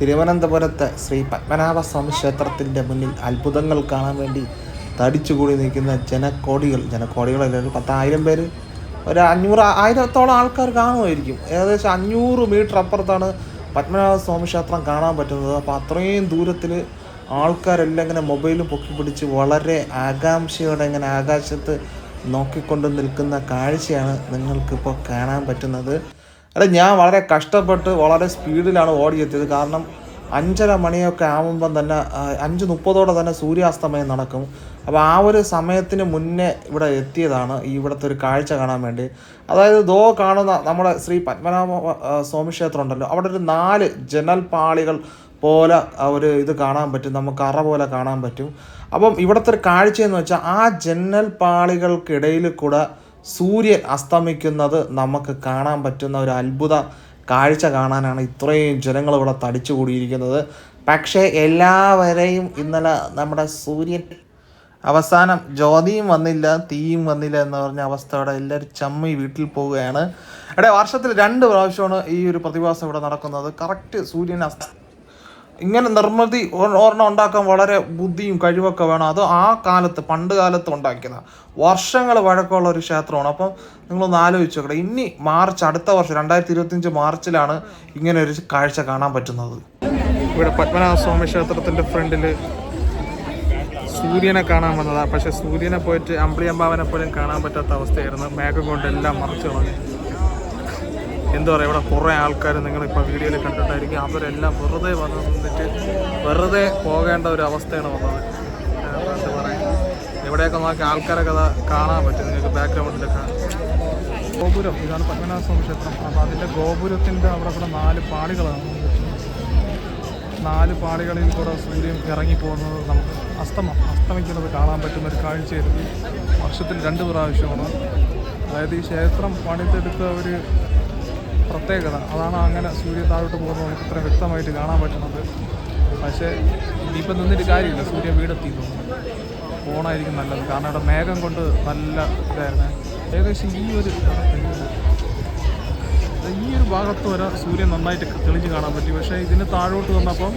തിരുവനന്തപുരത്തെ ശ്രീ പത്മനാഭസ്വാമി ക്ഷേത്രത്തിന്റെ മുന്നിൽ അത്ഭുതങ്ങൾ കാണാൻ വേണ്ടി തടിച്ചുകൂടി നിൽക്കുന്ന ജനക്കോടികൾ ജനക്കോടികളല്ല ഒരു പത്തായിരം പേര്? ഒരു അഞ്ഞൂറ് ആയിരത്തോളം ആൾക്കാർ കാണുമായിരിക്കും. ഏകദേശം അഞ്ഞൂറ് മീറ്റർ അപ്പുറത്താണ് പത്മനാഭസ്വാമി ക്ഷേത്രം കാണാൻ പറ്റുന്നത്. അപ്പോൾ അത്രയും ദൂരത്തിൽ ആൾക്കാരെല്ലാം ഇങ്ങനെ മൊബൈൽ പൊക്കി പിടിച്ച് വളരെ ആകാംക്ഷയോടെ ഇങ്ങനെ ആകാശത്ത് നോക്കിക്കൊണ്ട് നിൽക്കുന്ന കാഴ്ചയാണ് നിങ്ങൾക്കിപ്പോൾ കാണാൻ പറ്റുന്നത്. അല്ല ഞാൻ വളരെ കഷ്ടപ്പെട്ട് വളരെ സ്പീഡിലാണ് ഓടിയെത്തിയത്. കാരണം അഞ്ചര മണിയൊക്കെ ആകുമ്പം തന്നെ അഞ്ച് മുപ്പതോടെ തന്നെ സൂര്യാസ്തമയം നടക്കും. അപ്പോൾ ആ ഒരു സമയത്തിന് മുന്നേ ഇവിടെ എത്തിയതാണ് ഈ ഇവിടുത്തെ ഒരു കാഴ്ച കാണാൻ വേണ്ടി. അതായത് ദോ കാണുന്ന നമ്മുടെ ശ്രീ പത്മനാഭ സ്വാമി ക്ഷേത്രം ഉണ്ടല്ലോ അവിടെ ഒരു നാല് ജനൽ പാളികൾ പോലെ ഒരു ഇത് കാണാൻ പറ്റും. നമുക്ക് അറ പോലെ കാണാൻ പറ്റും. അപ്പം ഇവിടുത്തെ ഒരു കാഴ്ചയെന്ന് വെച്ചാൽ ആ ജനൽ പാളികൾക്കിടയിൽ കൂടെ സൂര്യൻ അസ്തമിക്കുന്നത് നമുക്ക് കാണാൻ പറ്റുന്ന ഒരു അത്ഭുത കാഴ്ച കാണാനാണ് ഇത്രയും ജനങ്ങൾ ഇവിടെ തടിച്ചു കൂടിയിരിക്കുന്നത്. പക്ഷേ എല്ലാവരെയും ഇന്നലെ നമ്മുടെ സൂര്യൻ അവസാനം ജ്യോതിയും വന്നില്ല തീയും വന്നില്ല എന്ന് പറഞ്ഞ അവസ്ഥയോടെ എല്ലാവരും ചമ്മി വീട്ടിൽ പോവുകയാണ്. എടേ വർഷത്തിൽ രണ്ട് പ്രാവശ്യമാണ് ഈ ഒരു പ്രതിഭാസം ഇവിടെ നടക്കുന്നത്. കറക്റ്റ് സൂര്യൻ അസ്ത ഇങ്ങനെ നിർമ്മിതി ഒരെണ്ണം ഉണ്ടാക്കാൻ വളരെ ബുദ്ധിയും കഴിവൊക്കെ വേണം. അത് ആ കാലത്ത് പണ്ട് കാലത്ത് ഉണ്ടാക്കിയതാണ് വർഷങ്ങൾ വഴക്കമുള്ള ഒരു ക്ഷേത്രമാണ്. അപ്പം നിങ്ങളൊന്ന് ആലോചിച്ച് നോക്കട്ടെ ഇനി മാർച്ച് അടുത്ത വർഷം രണ്ടായിരത്തി ഇരുപത്തിയഞ്ച് മാർച്ചിലാണ് ഇങ്ങനെ ഒരു കാഴ്ച കാണാൻ പറ്റുന്നത്. ഇവിടെ പത്മനാഭസ്വാമി ക്ഷേത്രത്തിന്റെ ഫ്രണ്ടിൽ സൂര്യനെ കാണാൻ വന്നതാണ് പക്ഷേ സൂര്യനെ പോയിട്ട് അമ്പിളിയമ്പാവനെ പോലും കാണാൻ പറ്റാത്ത അവസ്ഥയായിരുന്നു. മേഘം കൊണ്ടെല്ലാം മറച്ചു കളഞ്ഞു. എന്താ പറയുക ഇവിടെ കുറേ ആൾക്കാർ നിങ്ങളിപ്പോൾ വീഡിയോയിൽ കണ്ടിട്ടായിരിക്കും. അവരെല്ലാം വെറുതെ വന്ന് നിന്നിട്ട് വെറുതെ പോകേണ്ട ഒരു അവസ്ഥയാണ് വന്നത്. എന്താ പറയുക ഇവിടെയൊക്കെ നോക്കി ആൾക്കാരെ കഥ കാണാൻ പറ്റും. നിങ്ങൾക്ക് ബാക്ക്ഗ്രൗണ്ടിലൊക്കെ ഗോപുരം ഇതാണ് പത്മനാഭ സ്വാമി ക്ഷേത്രം. അപ്പോൾ അതിന്റെ ഗോപുരത്തിന്റെ അവിടെ കൂടെ നാല് പാളികളാണ്. നാല് പാളികളിൽ കൂടെ സൂര്യൻ ഇറങ്ങിപ്പോകുന്നത് നമുക്ക് അസ്തമ അസ്തമിക്കുന്നത് കാണാൻ പറ്റുന്ന ഒരു കാഴ്ചയായിരുന്നു വർഷത്തിൽ രണ്ട് പ്രാവശ്യമാണ്. അതായത് ഈ ക്ഷേത്രം പണിതെടുത്ത ഒരു പ്രത്യേകത. അതാണ് അങ്ങനെ സൂര്യൻ താഴോട്ട് പോകുന്നത് നമുക്ക് ഇത്ര വ്യക്തമായിട്ട് കാണാൻ പറ്റുന്നത്. പക്ഷേ ഇനിയിപ്പോൾ നിന്നിട്ട് കാര്യമില്ല. സൂര്യൻ വീടെത്തി തോന്നുന്നു. ഫോണായിരിക്കും നല്ലത്. കാരണം ഇവിടെ മേഘം കൊണ്ട് നല്ല ഇതായിരുന്നു. ഏകദേശം ഈ ഒരു ഈ ഒരു ഭാഗത്ത് വരെ സൂര്യൻ നന്നായിട്ട് തെളിഞ്ഞ് കാണാൻ പറ്റി. പക്ഷേ ഇതിന് താഴോട്ട് വന്നപ്പം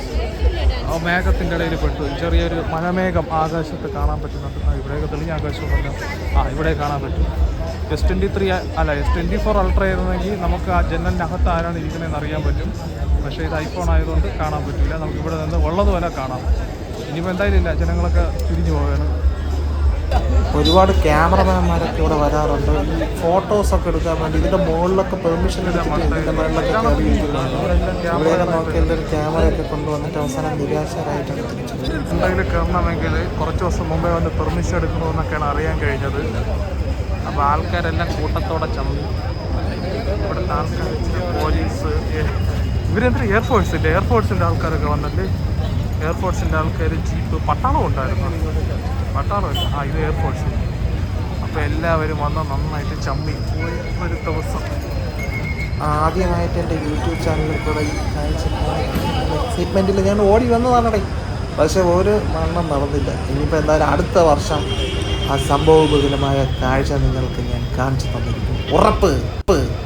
ആ മേഘത്തിന്റെ ഇടയിൽ പെട്ടു. ചെറിയൊരു മഴമേഘം ആകാശത്ത് കാണാൻ പറ്റുന്നുണ്ട്. ഇവിടെയൊക്കെ തെളിഞ്ഞ ആകാശമൊന്നുമല്ല ആ ഇവിടെ കാണാൻ പറ്റും. എസ് ട്വന്റി ത്രീ അല്ല എസ് ട്വന്റി ഫോർ അൾട്ര ആയിരുന്നെങ്കിൽ നമുക്ക് ആ ജനലിനകത്ത് ആരാണ് ഇരിക്കുന്നതെന്ന് അറിയാൻ പറ്റും. പക്ഷേ ഇത് ഐഫോൺ ആയതുകൊണ്ട് കാണാൻ പറ്റില്ല. നമുക്ക് ഇവിടെ നിന്ന് ഉള്ളത് പോലെ കാണാം. ഇനിയിപ്പോൾ എന്തായാലും ഇല്ല. ജനങ്ങളൊക്കെ തിരിഞ്ഞു പോവുകയാണ്. ഒരുപാട് ക്യാമറമാൻമാരൊക്കെ ഇവിടെ വരാറുണ്ട്. ഈ ഫോട്ടോസ് ഒക്കെ എടുക്കാൻ വേണ്ടി ഇതിന്റെ മുകളിലൊക്കെ പെർമിഷൻ എടുത്തിട്ട് ഇതിന്റെ മുകളിലൊക്കെ ഇവിടെയൊക്കെ നോക്കി എല്ലാവരും ക്യാമറയൊക്കെ കൊണ്ടുവന്നിട്ട് അവസാനം നിരാശരായിട്ടാണ് തിരിച്ചത് എന്തെങ്കിലും കയറണമെങ്കിൽ കുറച്ച് ദിവസം മുമ്പേ വന്ന് പെർമിഷൻ എടുക്കണമെന്നൊക്കെയാണ് അറിയാൻ കഴിഞ്ഞത്. അപ്പോൾ ആൾക്കാരെല്ലാം കൂട്ടത്തോടെ ചമ്മി. ഇവിടുത്തെ ആൾക്കാർ പോലീസ് ഇവരെന്താ എയർഫോഴ്സിന്റെ എയർഫോഴ്സിന്റെ ആൾക്കാരൊക്കെ വന്നിട്ട് എയർഫോഴ്സിന്റെ ആൾക്കാർ ജീപ്പ് പട്ടാളം ഉണ്ടായിരുന്നു. പട്ടാളമല്ല ആ ഇത് എയർഫോഴ്സ് അപ്പോൾ എല്ലാവരും വന്ന് നന്നായിട്ട് ചമ്മി. പോയി ഒരു ദിവസം. ആദ്യമായിട്ട് എന്റെ യൂട്യൂബ് ചാനലിൽ കൂടെ എക്സൈറ്റ്മെന്റിൽ ഞാൻ ഓടി വന്നതാണടേ. പക്ഷേ ഒരു മരണം നടന്നില്ല. ഇനിയിപ്പോൾ എന്തായാലും അടുത്ത വർഷം ആ സംഭവബഹുലമായ കാഴ്ച നിങ്ങൾക്ക് ഞാൻ കാണിച്ചു തന്നിരിക്കും. ഉറപ്പ് ഉറപ്പ്